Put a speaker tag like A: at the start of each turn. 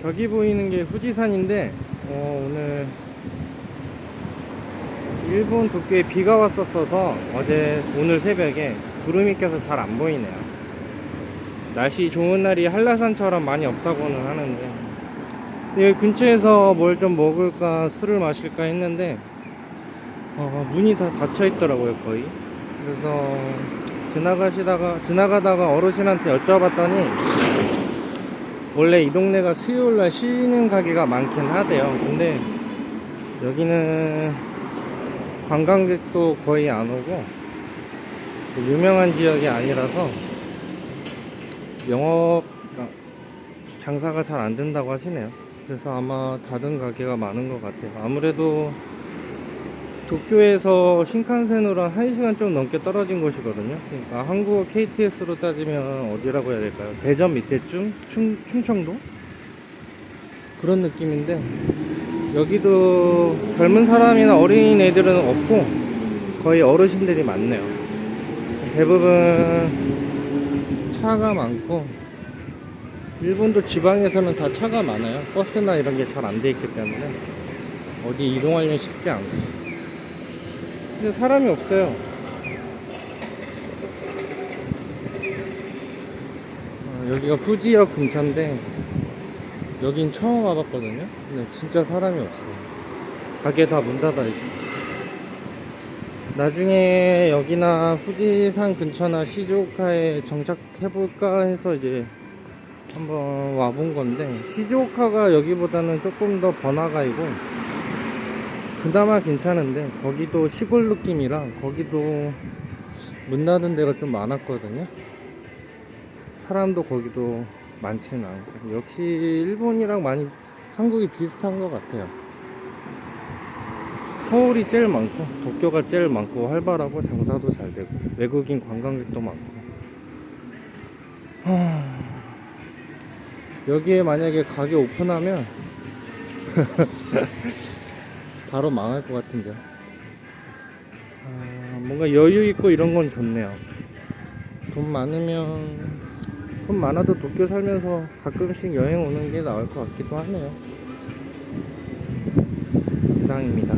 A: 저기 보이는 게 후지산인데 어, 오늘 일본 도쿄에 비가 왔었어서 어제 오늘 새벽에 구름이 껴서 잘 안 보이네요. 날씨 좋은 날이 한라산처럼 많이 없다고는 하는데 여기 근처에서 뭘 좀 먹을까 술을 마실까 했는데 어, 문이 다 닫혀 있더라고요 거의. 그래서 지나가시다가 지나가다가 어르신한테 여쭤봤더니 원래 이 동네가 수요일날 쉬는 가게가 많긴 하대요. 근데 여기는 관광객도 거의 안 오고 유명한 지역이 아니라서 영업 장사가 잘 안 된다고 하시네요. 그래서 아마 닫은 가게가 많은 것 같아요. 아무래도 도쿄에서 신칸센으로 한 1시간 좀 넘게 떨어진 곳이거든요. 그러니까 한국어 KTX로 따지면 어디라고 해야 될까요? 대전 밑에쯤? 충, 충청도? 그런 느낌인데 여기도 젊은 사람이나 어린 애들은 없고 거의 어르신들이 많네요. 대부분 차가 많고 일본도 지방에서는 다 차가 많아요. 버스나 이런 게 잘 안 돼 있기 때문에 어디 이동하려면 쉽지 않고. 근데 사람이 없어요. 어, 여기가 후지역 근처인데 여긴 처음 와봤거든요. 근데 진짜 사람이 없어요. 가게 다 문 닫아 있고. 나중에 여기나 후지산 근처나 시즈오카에 정착해볼까 해서 이제 한번 와본 건데 시즈오카가 여기보다는 조금 더 번화가이고 그나마 괜찮은데 거기도 시골 느낌이라 거기도 문 닫은 데가 좀 많았거든요. 사람도 거기도 많지는 않고. 역시 일본이랑 많이 한국이 비슷한 것 같아요. 서울이 제일 많고 도쿄가 제일 많고 활발하고 장사도 잘 되고 외국인 관광객도 많고. 하... 여기에 만약에 가게 오픈하면 바로 망할 것 같은데요. 아, 뭔가 여유 있고 이런 건 좋네요. 돈 많으면 돈 많아도 도쿄 살면서 가끔씩 여행 오는 게 나을 것 같기도 하네요. 이상입니다.